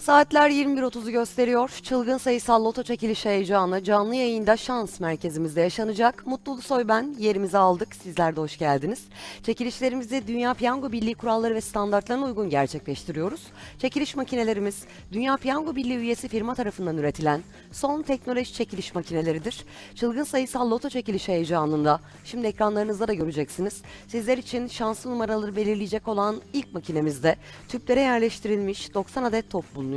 Saatler 21.30'u gösteriyor. Çılgın sayısal loto çekiliş heyecanı canlı yayında şans merkezimizde yaşanacak. Mutlu Ulusoy ben. Yerimizi aldık. Sizler de hoş geldiniz. Çekilişlerimizi Dünya Piyango Birliği kuralları ve standartlarına uygun gerçekleştiriyoruz. Çekiliş makinelerimiz Dünya Piyango Birliği üyesi firma tarafından üretilen son teknoloji çekiliş makineleridir. Çılgın sayısal loto çekiliş heyecanında şimdi ekranlarınızda da göreceksiniz. Sizler için şanslı numaraları belirleyecek olan ilk makinemizde tüplere yerleştirilmiş 90 adet top bulunuyor.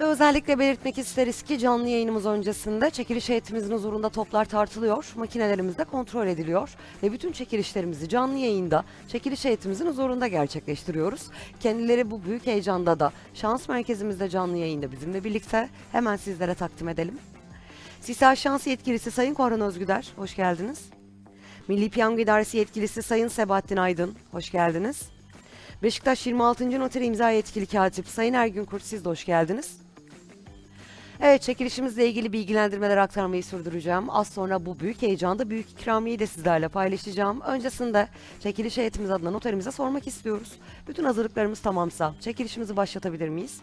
Ve özellikle belirtmek isteriz ki canlı yayınımız öncesinde çekiliş heyetimizin huzurunda toplar tartılıyor, makinelerimiz de kontrol ediliyor ve bütün çekilişlerimizi canlı yayında çekiliş heyetimizin huzurunda gerçekleştiriyoruz. Kendileri bu büyük heyecanda da şans merkezimizde canlı yayında bizimle birlikte hemen sizlere takdim edelim. Sisa Şans Yetkilisi Sayın Korhan Özgüder, hoş geldiniz. Milli Piyango İdaresi Yetkilisi Sayın Sebahattin Aydın, hoş geldiniz. Beşiktaş 26. Noteri imza yetkili katip Sayın Ergün Kurt siz de hoş geldiniz. Evet çekilişimizle ilgili bilgilendirmeler aktarmayı sürdüreceğim. Az sonra bu büyük heyecanda büyük ikramiyeyi de sizlerle paylaşacağım. Öncesinde çekiliş heyetimiz adına noterimize sormak istiyoruz. Bütün hazırlıklarımız tamamsa çekilişimizi başlatabilir miyiz?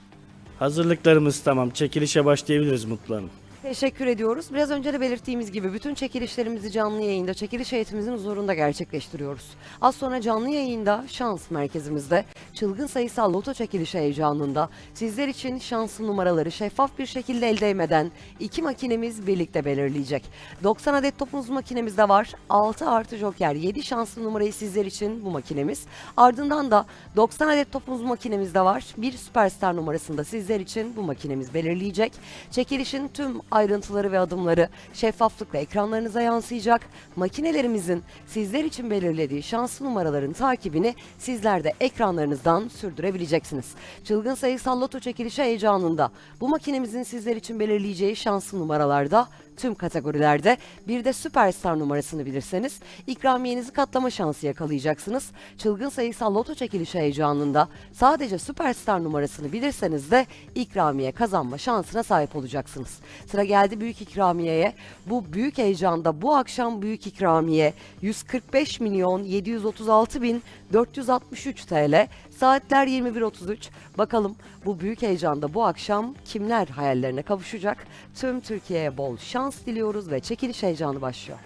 Hazırlıklarımız tamam. Çekilişe başlayabiliriz Mutlu Hanım. Teşekkür ediyoruz. Biraz önce de belirttiğimiz gibi bütün çekilişlerimizi canlı yayında çekiliş heyetimizin huzurunda gerçekleştiriyoruz. Az sonra canlı yayında şans merkezimizde çılgın sayısal loto çekiliş heyecanında sizler için şanslı numaraları şeffaf bir şekilde el değmeden iki makinemiz birlikte belirleyecek. 90 adet topumuz makinemizde var. 6 artı joker 7 şanslı numarayı sizler için bu makinemiz. Ardından da 90 adet topumuz makinemizde var. Bir süperstar numarasında sizler için bu makinemiz belirleyecek. Çekilişin tüm ayrıntıları ve adımları şeffaflıkla ekranlarınıza yansıyacak. Makinelerimizin sizler için belirlediği şanslı numaraların takibini sizler de ekranlarınızdan sürdürebileceksiniz. Çılgın sayısal loto çekilişi heyecanında bu makinemizin sizler için belirleyeceği şanslı numaralarda tüm kategorilerde bir de süperstar numarasını bilirseniz ikramiyenizi katlama şansı yakalayacaksınız. Çılgın sayısal loto çekilişi heyecanında sadece süperstar numarasını bilirseniz de ikramiye kazanma şansına sahip olacaksınız. Sıra geldi büyük ikramiyeye. Bu büyük heyecanda bu akşam büyük ikramiye 145 milyon 736 bin 463 TL. Saatler 21.33. Bakalım bu büyük heyecanda bu akşam kimler hayallerine kavuşacak? Tüm Türkiye'ye bol şans diliyoruz ve çekiliş heyecanı başlıyor.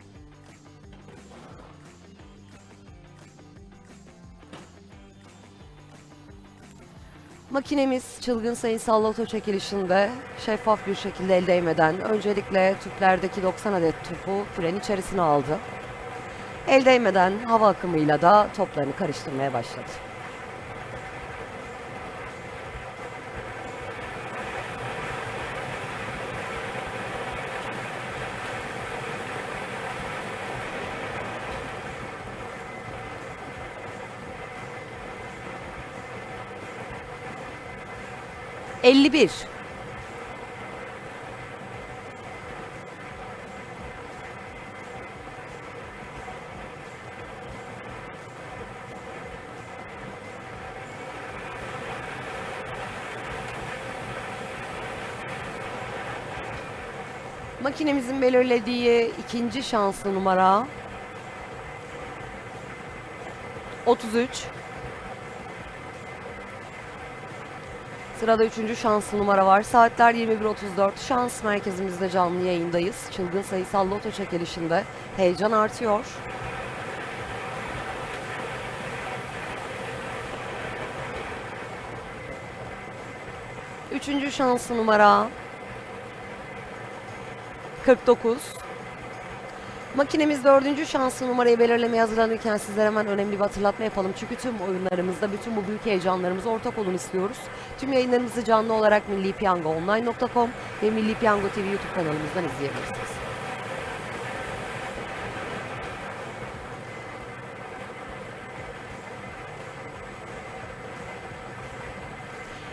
Makinemiz çılgın sayısal loto çekilişinde şeffaf bir şekilde el değmeden öncelikle tüplerdeki 90 adet topu fren içerisine aldı. El değmeden hava akımıyla da toplarını karıştırmaya başladı. Elli bir. Makinemizin belirlediği ikinci şanslı numara 33. Sırada üçüncü şanslı numara var. Saatler 21.34. Şans merkezimizde canlı yayındayız. Çılgın sayısal loto çekilişinde heyecan artıyor. Üçüncü şanslı numara 49. Makinemiz dördüncü şanslı numarayı belirlemeye hazırlanırken sizlere hemen önemli bir hatırlatma yapalım. Çünkü tüm oyunlarımızda bütün bu büyük heyecanlarımıza ortak olun istiyoruz. Tüm yayınlarımızı canlı olarak millipiyangoonline.com ve Milli Piyango TV YouTube kanalımızdan izleyebilirsiniz.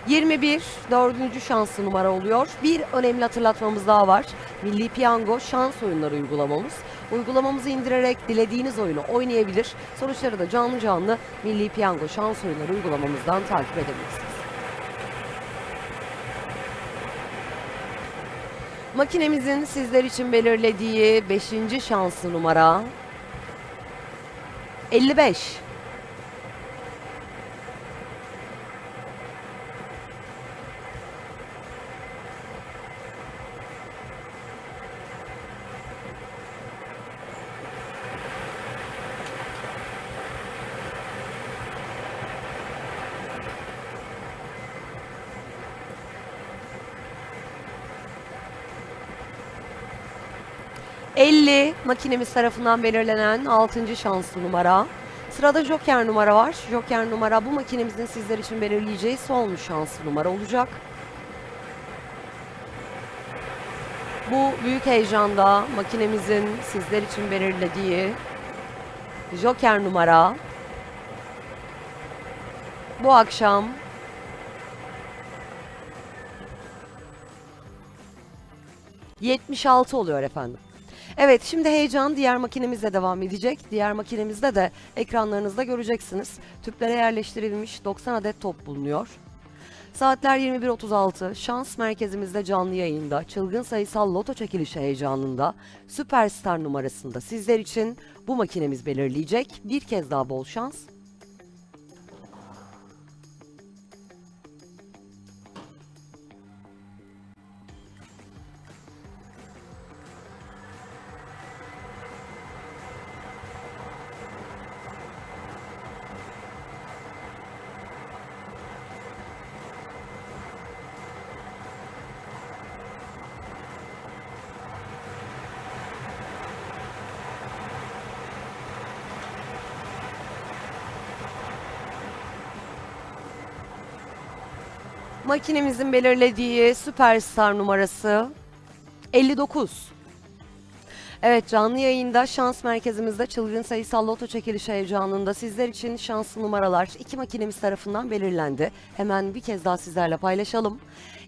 ...21 dördüncü şanslı numara oluyor. Bir önemli hatırlatmamız daha var. Milli Piyango şans oyunları uygulamamız. Uygulamamızı indirerek dilediğiniz oyunu oynayabilir. Sonuçları da canlı canlı Milli Piyango şans oyunları uygulamamızdan takip edebilirsiniz. Makinemizin sizler için belirlediği 5. şanslı numara 55. ...50 makinemiz tarafından belirlenen 6. şanslı numara. Sırada Joker numara var. Joker numara bu makinemizin sizler için belirleyeceği son şanslı numara olacak. Bu büyük heyecanda makinemizin sizler için belirlediği Joker numara bu akşam ...76 oluyor efendim. Evet şimdi heyecan diğer makinemizle devam edecek. Diğer makinemizde de ekranlarınızda göreceksiniz. Tüplere yerleştirilmiş 90 adet top bulunuyor. Saatler 21.36. Şans merkezimizde canlı yayında. Çılgın sayısal loto çekilişi heyecanında. Süperstar numarasında sizler için bu makinemiz belirleyecek. Bir kez daha bol şans. Makinemizin belirlediği süperstar numarası 59. Evet canlı yayında şans merkezimizde çılgın sayısal loto çekilişi heyecanında sizler için şanslı numaralar iki makinemiz tarafından belirlendi. Hemen bir kez daha sizlerle paylaşalım.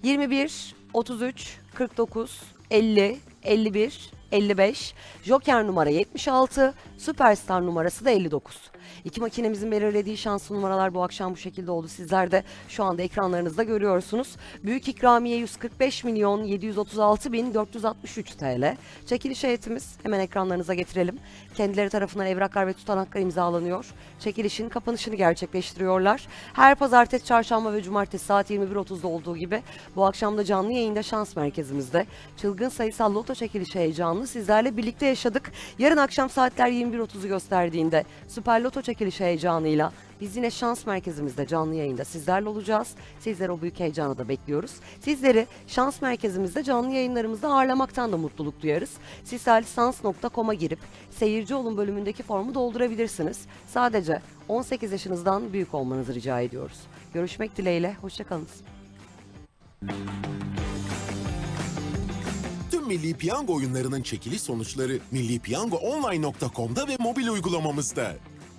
21, 33, 49, 50, 51, 55, Joker numara 76, Süperstar numarası da 59. İki makinemizin belirlediği şanslı numaralar bu akşam bu şekilde oldu. Sizler de şu anda ekranlarınızda görüyorsunuz. Büyük ikramiye 145 milyon 736 bin 463 TL. Çekiliş heyetimiz hemen ekranlarınıza getirelim. Kendileri tarafından evraklar ve tutanaklar imzalanıyor. Çekilişin kapanışını gerçekleştiriyorlar. Her pazartesi, çarşamba ve cumartesi saat 21.30'da olduğu gibi bu akşam da canlı yayında şans merkezimizde çılgın sayısal loto çekilişi heyecanını sizlerle birlikte yaşadık. Yarın akşam saatler 21.30'u gösterdiğinde Süper Loto çekilişi heyecanıyla biz yine şans merkezimizde canlı yayında sizlerle olacağız. Sizleri o büyük heyecanı da bekliyoruz. Sizleri şans merkezimizde canlı yayınlarımızda ağırlamaktan da mutluluk duyarız. Sizlerlisans.com'a girip seyirci olun bölümündeki formu doldurabilirsiniz. Sadece 18 yaşınızdan büyük olmanızı rica ediyoruz. Görüşmek dileğiyle, hoşçakalınız. Tüm Milli Piyango oyunlarının çekiliş sonuçları millipiyangoonline.com'da ve mobil uygulamamızda.